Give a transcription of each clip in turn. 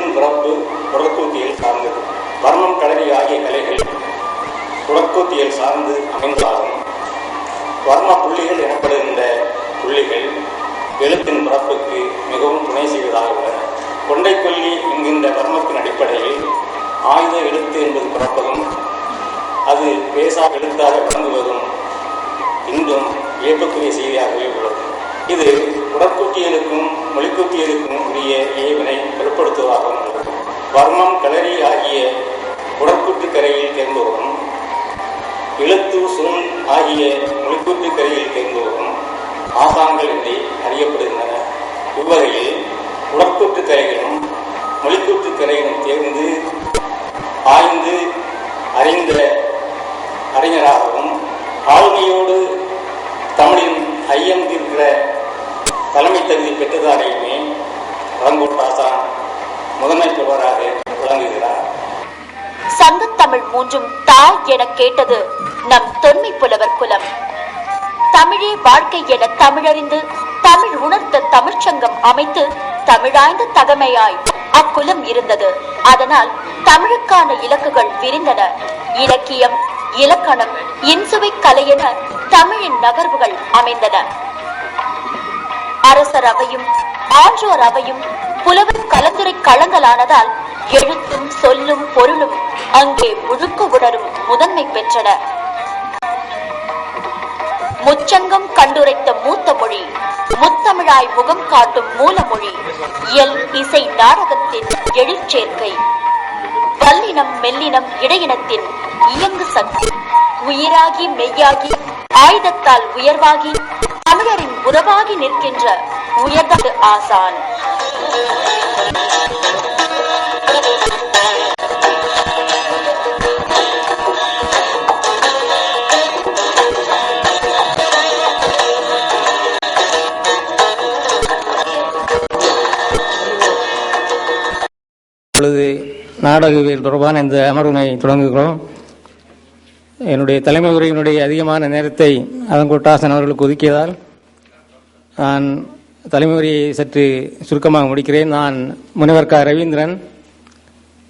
எழுத்தின் பிறப்பு புறக்கூத்தியல் சார்ந்தது வர்மம் கலரி ஆகிய கலைகள் புறக்கூத்தியல் சார்ந்து அமைந்தாலும் வர்ண புள்ளிகள் எனப்படுகின்ற புள்ளிகள் எழுத்தின் பிறப்புக்கு மிகவும் துணை செய்வதாக உள்ளன. கொண்டைக்கொல்லி என்கின்ற வர்ணத்தின் அடிப்படையில் ஆயுத எழுத்து என்பது பிறப்பதும் அது பேசா எழுத்தாக விளங்குவதும் இன்றும் ஏற்புக்குரிய செய்தியாகவே உள்ளது. இது உடற்கூட்டியலுக்கும் மொழிக்கூட்டியலுக்கும் உரிய ஏவினை வெளிப்படுத்துவதாகவும் வர்மம் களரி ஆகிய உடற்கூட்டு கரையில் தேர்ந்தோறும் இழுத்து சுருள் ஆகிய மொழிக்கூட்டு கரையில் தேர்ந்தோறும் ஆசான்கள் என்று அறியப்படுகின்றன. இவ்வகையில் உடற்கூட்டு கரைகளும் மொழிக்கூட்டு கரைகளும் தேர்ந்து ஆய்ந்து அறிந்த அறிஞராகவும் ஆளுமையோடு தமிழின் ஐயம் தீர்க்கிற தலைமை தகுதி பெற்றதாரையுமே ரங்கோட்டாசான் முதன்மை பெறுவராக விளங்குகிறார். சங்கத்தமிழ் மூன்றும் தாய் என கேட்டது நம் தொன்மை புலவர் குலம். தமிழே வாழ்க்கை என தமிழறிந்து தமிழ் உணர்த்த தமிழ்ச்சங்கம் அமைத்து தமிழாய்ந்த தகமையாய் அக்குலம் இருந்தது. அதனால் தமிழுக்கான இலக்குகள் விரிந்தன. இலக்கியம் இலக்கணம் இன்சுவை கலை என தமிழின் நகர்வுகள் அமைந்தன. அரசர் அவையும் ஆன்றோர் அவையும் புலவர் கலந்துரை களங்களானதால் எழுத்தும் சொல்லும் பொருளும் அங்கே முழுக்க உணரும் முதன்மை பெற்றன. முச்சங்கம் கண்டுரைத்த மூத்த மொழி முத்தமிழாய் முகம் காட்டும் மூலமொழி இயல் இசை நாடகத்தின் எழிற்சேர்க்கை வல்லினம் மெல்லினம் இடையினத்தின் இயங்கு சக்தி உயிராகி மெய்யாகி ஆயுதத்தால் உயர்வாகி உறவாகி நிற்கின்ற உயர்ந்த ஆசான். இப்பொழுது நாடகவியல் தொடர்பான இந்த அமர்வினை தொடங்குகிறோம். என்னுடைய தலைமை உரையினுடைய அதிகமான நேரத்தை அதங்கோட்டாசன் அவர்களுக்கு ஒதுக்கியதால் நான் தலைமுறையை சற்று சுருக்கமாக முடிக்கிறேன். நான் முனைவர் க. ரவீந்திரன்.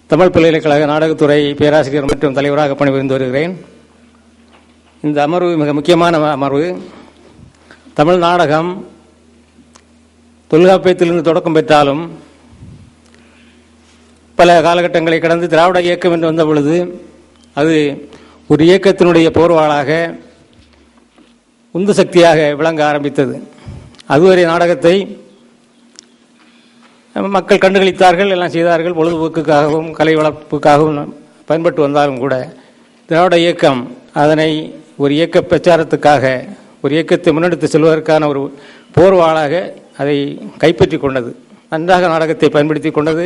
தமிழ் பல்கலைக்கழக நாடகத்துறை பேராசிரியர் மற்றும் தலைவராக பணிபுரிந்து வருகிறேன். இந்த அமர்வு மிக முக்கியமான அமர்வு. தமிழ் நாடகம் தொல்காப்பியத்திலிருந்து தொடக்கம் பெற்றாலும் பல காலகட்டங்களை கடந்து திராவிட இயக்கம் என்று வந்த பொழுது அது ஒரு இயக்கத்தினுடைய போர்வாளாக உந்து சக்தியாக விளங்க ஆரம்பித்தது. அதுவரை நாடகத்தை மக்கள் கண்டுகளித்தார்கள் எல்லாம் செய்தார்கள் பொழுதுபோக்குக்காகவும் கலை வளர்ப்புக்காகவும் பயன்பட்டு வந்தாலும் கூட திராவிட இயக்கம் அதனை ஒரு இயக்க பிரச்சாரத்துக்காக ஒரு இயக்கத்தை முன்னெடுத்து செல்வதற்கான ஒரு போர்வாளாக அதை கைப்பற்றி கொண்டது. நன்றாக நாடகத்தை பயன்படுத்தி கொண்டது.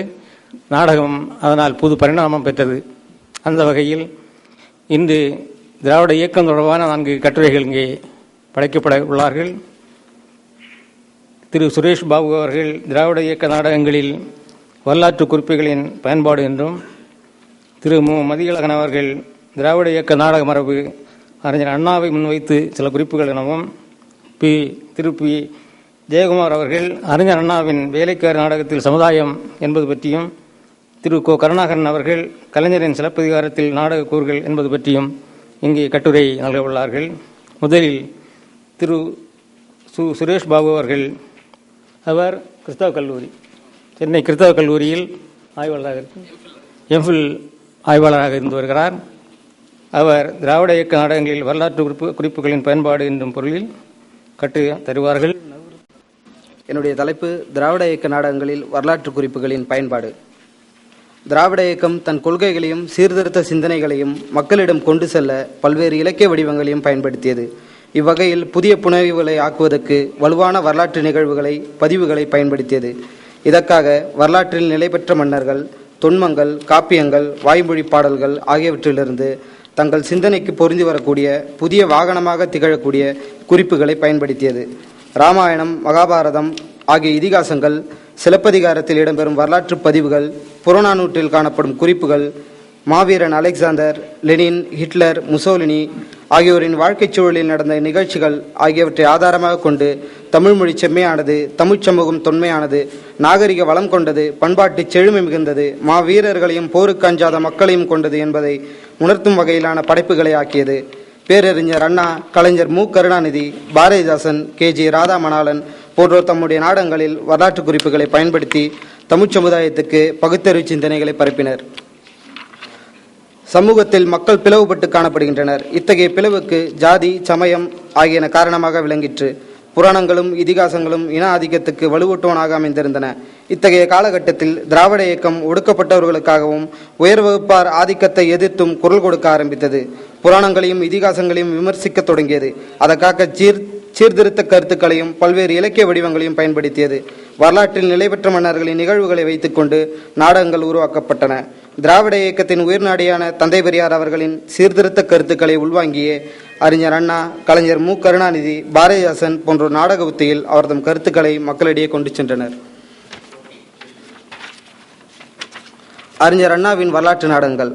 நாடகம் அதனால் புது பரிணாமம் பெற்றது. அந்த வகையில் இன்று திராவிட இயக்கம் தொடர்பான நான்கு கட்டுரைகள் இங்கே படைக்கப்பட உள்ளார்கள். திரு சுரேஷ் பாபு அவர்கள் திராவிட இயக்க நாடகங்களில் வரலாற்று குறிப்புகளின் பயன்பாடு என்றும் திரு மு. மதியழகன் அவர்கள் திராவிட இயக்க நாடக மரபு அறிஞர் அண்ணாவை முன்வைத்து சில குறிப்புகள் எனவும் பி. திரு. பி. ஜெயக்குமார் அவர்கள் அறிஞர் அண்ணாவின் வேலைக்கார நாடகத்தில் சமுதாயம் என்பது பற்றியும் திரு. கோ. கருணாகரன் அவர்கள் கலைஞரின் சிலப்பதிகாரத்தில் நாடக கூறுகள் என்பது பற்றியும் இங்கே கட்டுரை நல்க உள்ளார்கள் முதலில் திரு. சு. சுரேஷ் பாபு அவர்கள் அவர் கிறிஸ்தவ கல்லூரி சென்னை கிறிஸ்தவ கல்லூரியில் ஆய்வாளராக எம்ஃபில் ஆய்வாளராக இருந்து வருகிறார். அவர் திராவிட இயக்க நாடகங்களில் வரலாற்று குறிப்பு குறிப்புகளின் பயன்பாடு என்னும் பொருளில் கட்டு தருவார்கள். என்னுடைய தலைப்பு திராவிட இயக்க நாடகங்களில் வரலாற்று குறிப்புகளின் பயன்பாடு. திராவிட இயக்கம் தன் கொள்கைகளையும் சீர்திருத்த சிந்தனைகளையும் மக்களிடம் கொண்டு செல்ல பல்வேறு இலக்கிய வடிவங்களையும் பயன்படுத்தியது. இவ்வகையில் புதிய புனைவுகளை ஆக்குவதற்கு வலுவான வரலாற்று நிகழ்வுகளை பதிவுகளை பயன்படுத்தியது. இதற்காக வரலாற்றில் நிலை பெற்ற மன்னர்கள் தொன்மங்கள் காப்பியங்கள் வாய்மொழி பாடல்கள் ஆகியவற்றிலிருந்து தங்கள் சிந்தனைக்கு பொருந்தி வரக்கூடிய புதிய வாகனமாக திகழக்கூடிய குறிப்புகளை பயன்படுத்தியது. ராமாயணம் மகாபாரதம் ஆகிய இதிகாசங்கள் சிலப்பதிகாரத்தில் இடம்பெறும் வரலாற்று பதிவுகள் புறநானூற்றில் காணப்படும் குறிப்புகள் மாவீரன் அலெக்சாந்தர் லெனின் ஹிட்லர் முசோலினி ஆகியோரின் வாழ்க்கைச் சூழலில் நடந்த நிகழ்ச்சிகள் ஆகியவற்றை ஆதாரமாக கொண்டு தமிழ் மொழி செம்மையானது தமிழ்ச் சமூகம் தொன்மையானது நாகரிக வளம் கொண்டது பண்பாட்டு செழுமை மிகுந்தது மாவீரர்களையும் போருக்கு அஞ்சாத மக்களையும் கொண்டது என்பதை உணர்த்தும் வகையிலான படைப்புகளை ஆக்கியது. பேரறிஞர் அண்ணா கலைஞர் மு. கருணாநிதி பாரதிதாசன் கே. ஜி. ராதாமணாளன் போன்றோர் தம்முடைய நாடங்களில் வரலாற்று குறிப்புகளை பயன்படுத்தி தமிழ்ச் சமுதாயத்துக்கு பகுத்தறிவு சிந்தனைகளை பரப்பினர். சமூகத்தில் மக்கள் பிளவுபட்டு காணப்படுகின்றனர். இத்தகைய பிளவுக்கு ஜாதி சமயம் ஆகியன காரணமாக விளங்கிற்று. புராணங்களும் இதிகாசங்களும் இன ஆதிக்கத்துக்கு வலுவூட்டுவனாக அமைந்திருந்தன. இத்தகைய காலகட்டத்தில் திராவிட இயக்கம் ஒடுக்கப்பட்டவர்களுக்காகவும் உயர் வகுப்பார் ஆதிக்கத்தை எதிர்த்தும் குரல் கொடுக்க ஆரம்பித்தது. புராணங்களையும் இதிகாசங்களையும் விமர்சிக்க தொடங்கியது. அதற்காக சீர் சீர்திருத்த கருத்துக்களையும் பல்வேறு இலக்கிய வடிவங்களையும் பயன்படுத்தியது. வரலாற்றில் நிலைபெற்ற மன்னர்களின் நிகழ்வுகளை வைத்துக்கொண்டு நாடகங்கள் உருவாக்கப்பட்டன. திராவிட இயக்கத்தின் உயிர்நாடியான தந்தை பெரியார் அவர்களின் சீர்திருத்த கருத்துக்களை உள்வாங்கியே அறிஞர் அண்ணா கலைஞர் மு. கருணாநிதி பாரதிதாசன் போன்ற நாடக உத்தியில் அவர்தம் கருத்துக்களை மக்களிடையே கொண்டு சென்றனர். அறிஞர் அண்ணாவின் வரலாற்று நாடகங்கள்.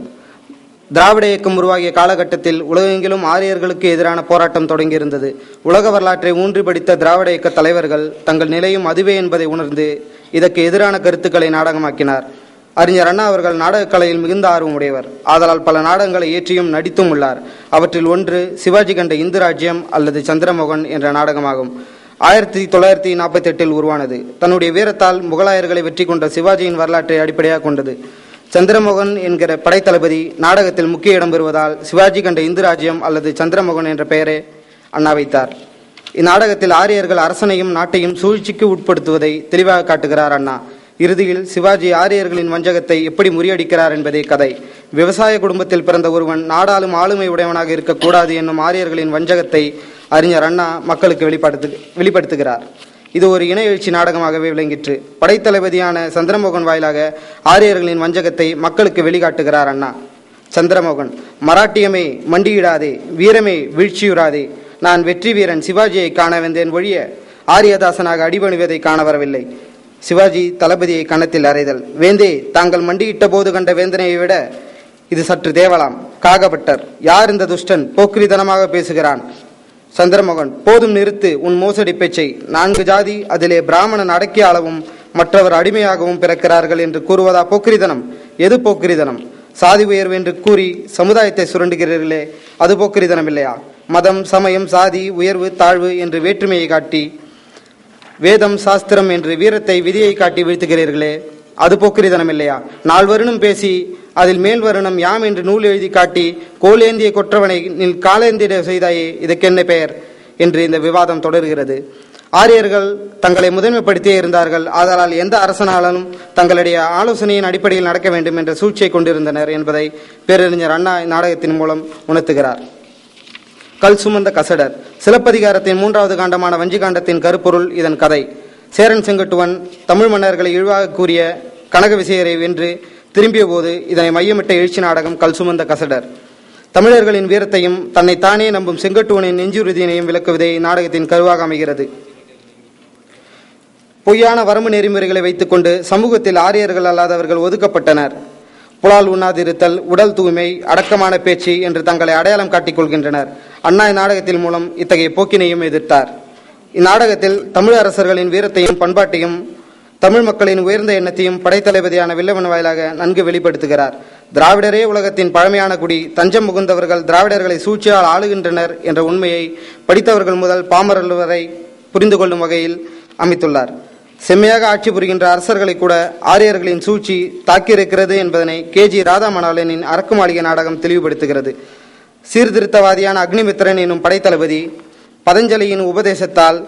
திராவிட இயக்கம் உருவாகிய காலகட்டத்தில் உலகெங்கிலும் ஆரியர்களுக்கு எதிரான போராட்டம் தொடங்கியிருந்தது. உலக வரலாற்றை ஊன்றி படித்த திராவிட இயக்க தலைவர்கள் தங்கள் நிலையும் அதுவே என்பதை உணர்ந்து இதற்கு எதிரான கருத்துக்களை நாடகமாக்கினார். அறிஞர் அண்ணா அவர்கள் நாடகக் கலையில் மிகுந்த ஆர்வம் உடையவர். ஆதலால் பல நாடகங்களை இயற்றியும் நடித்தும் உள்ளார். அவற்றில் ஒன்று சிவாஜி கண்ட இந்து ராஜ்யம் அல்லது சந்திரமோகன் என்ற நாடகமாகும். ஆயிரத்தி தொள்ளாயிரத்தி நாற்பத்தி எட்டில் உருவானது. தன்னுடைய வீரத்தால் முகலாயர்களை வெற்றி கொண்ட சிவாஜியின் வரலாற்றை அடிப்படையாக கொண்டது. சந்திரமோகன் என்கிற படைத்தளபதி நாடகத்தில் முக்கிய இடம் பெறுவதால் சிவாஜி கண்ட இந்து ராஜ்யம் அல்லது சந்திரமோகன் என்ற பெயரை அண்ணா வைத்தார். இந்நாடகத்தில் ஆரியர்கள் அரசனையும் நாட்டையும் சூழ்ச்சிக்கு உட்படுத்துவதை தெளிவாக காட்டுகிறார் அண்ணா. இறுதியில் சிவாஜி ஆரியர்களின் வஞ்சகத்தை எப்படி முறியடிக்கிறார் என்பதே கதை. விவசாய குடும்பத்தில் பிறந்த ஒருவன் நாடாளும் ஆளுமை உடையவனாக இருக்கக்கூடாது என்னும் ஆரியர்களின் வஞ்சகத்தை அறிஞர் அண்ணா மக்களுக்கு வெளிப்படுத்து வெளிப்படுத்துகிறார். இது ஒரு இன எழுச்சி நாடகமாகவே விளங்கிற்று. படைத்தளபதியான சந்திரமோகன் வாயிலாக ஆரியர்களின் வஞ்சகத்தை மக்களுக்கு வெளிக்காட்டுகிறார் அண்ணா. சந்திரமோகன் மராட்டியமே மண்டியிடாதே வீரமே வீழ்ச்சியுறாதே. நான் வெற்றி வீரன் சிவாஜியை காண வந்தேன் ஒழிய ஆரியதாசனாக அடிபணிவதை காண வரவில்லை. சிவாஜி தளபதியை கன்னத்தில் அறைதல். வேந்தே தாங்கள் மண்டியிட்ட போது கண்ட வேந்தனையை விட இது சற்று தேவலாம். காகபட்டர் யார் இந்த துஷ்டன்? போக்கிரிதனமாக பேசுகிறான். சந்திரமோகன் போதும் நிறுத்து உன் மோசடி பேச்சை. நான்கு ஜாதி அதிலே பிராமணன் அடக்கிய அளவும் மற்றவர் அடிமையாகவும் பிறக்கிறார்கள் என்று கூறுவதா போக்கிரிதனம்? எது போக்கிரிதனம்? சாதி உயர்வு என்று கூறி சமுதாயத்தை சுரண்டுகிறீர்களே அது போக்கிரிதனம் இல்லையா மதம் சமயம் சாதி உயர்வு தாழ்வு என்று வேற்றுமையை காட்டி வேதம் சாஸ்திரம் என்று வீரத்தை விதியை காட்டி வீழ்த்துகிறீர்களே. அது போக்கிரிதனம் இல்லையா? நால்வருணம் பேசி அதில் மேல் வருணம் யாம் என்று நூல் எழுதி காட்டி கோலேந்திய கொற்றவனை நின் காலேந்திட செய்தாயே இதற்கென்ன பெயர்? என்று இந்த விவாதம் தொடர்கிறது. ஆரியர்கள் தங்களை முதன்மைப்படுத்தியே இருந்தார்கள். ஆதலால் எந்த அரசனாலும் தங்களுடைய ஆலோசனையின் அடிப்படையில் நடக்க வேண்டும் என்ற சூழ்ச்சியை கொண்டிருந்தனர் என்பதை பேரறிஞர் அண்ணா நாடகத்தின் மூலம் உணர்த்துகிறார். கல் சுமந்த கசடர். சிலப்பதிகாரத்தின் மூன்றாவது காண்டமான வஞ்சிகாண்டத்தின் கருப்பொருள் இதன் கதை. சேரன் செங்கட்டுவன் தமிழ் மன்னர்களை இழிவாக கூறிய கனக விசையரை வென்று திரும்பிய போது இதனை மையமிட்ட எழுச்சி நாடகம் கல் சுமந்த கசடர். தமிழர்களின் வீரத்தையும் தன்னை தானே நம்பும் செங்கட்டுவனின் நெஞ்சுறுதியினையும் விளக்குவதே இந்நாடகத்தின் கருவாக அமைகிறது. பொய்யான வரம்பு நெறிமுறைகளை வைத்துக்கொண்டு சமூகத்தில் ஆரியர்கள் அல்லாதவர்கள் ஒதுக்கப்பட்டனர். புலால் உண்ணாதிருத்தல் உடல் தூய்மை அடக்கமான பேச்சு என்று தங்களை அடையாளம் காட்டிக் கொள்கின்றனர். அண்ணா இந்நாடகத்தின் மூலம் இத்தகைய போக்கினையும் எதிர்த்தார். இந்நாடகத்தில் தமிழ் அரசர்களின் வீரத்தையும் பண்பாட்டையும் தமிழ் மக்களின் உயர்ந்த எண்ணத்தையும் படைத்தளபதியான வில்லவன் வாயிலாக நன்கு வெளிப்படுத்துகிறார். திராவிடரே உலகத்தின் பழமையான குடி தஞ்சம் முகுந்தவர்கள் திராவிடர்களை சூழ்ச்சியால் ஆளுகின்றனர் என்ற உண்மையை படித்தவர்கள் முதல் பாமரல் வரை புரிந்து கொள்ளும் வகையில் அமைத்துள்ளார். செம்மையாக ஆட்சி புரிகின்ற அரசர்களை கூட ஆரியர்களின் சூழ்ச்சி தாக்கியிருக்கிறது என்பதனை கே ஜி ராதாமணாலனின் அரக்கு மாளிகை நாடகம் தெளிவுபடுத்துகிறது. சீர்திருத்தவாதியான அக்னிமித்திரன் எனும் படைத்தளபதி பதஞ்சலியின் உபதேசத்தால்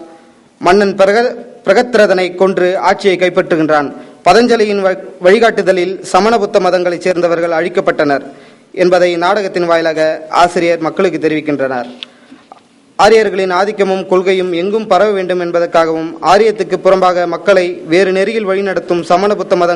மன்னன் பிரக பிரகத்ரதனை கொன்று ஆட்சியை கைப்பற்றுகின்றான். பதஞ்சலியின் வழிகாட்டுதலில் சமண புத்த மதங்களைச் சேர்ந்தவர்கள் அழிக்கப்பட்டனர் என்பதை நாடகத்தின் வாயிலாக ஆசிரியர் மக்களுக்கு தெரிவிக்கின்றனர். ஆரியர்களின் ஆதிக்கமும் கொள்கையும் எங்கும் பரவ வேண்டும் என்பதற்காகவும் ஆரியத்துக்கு புறம்பாக மக்களை வேறு நெறியில் வழிநடத்தும் சமண புத்த மதம்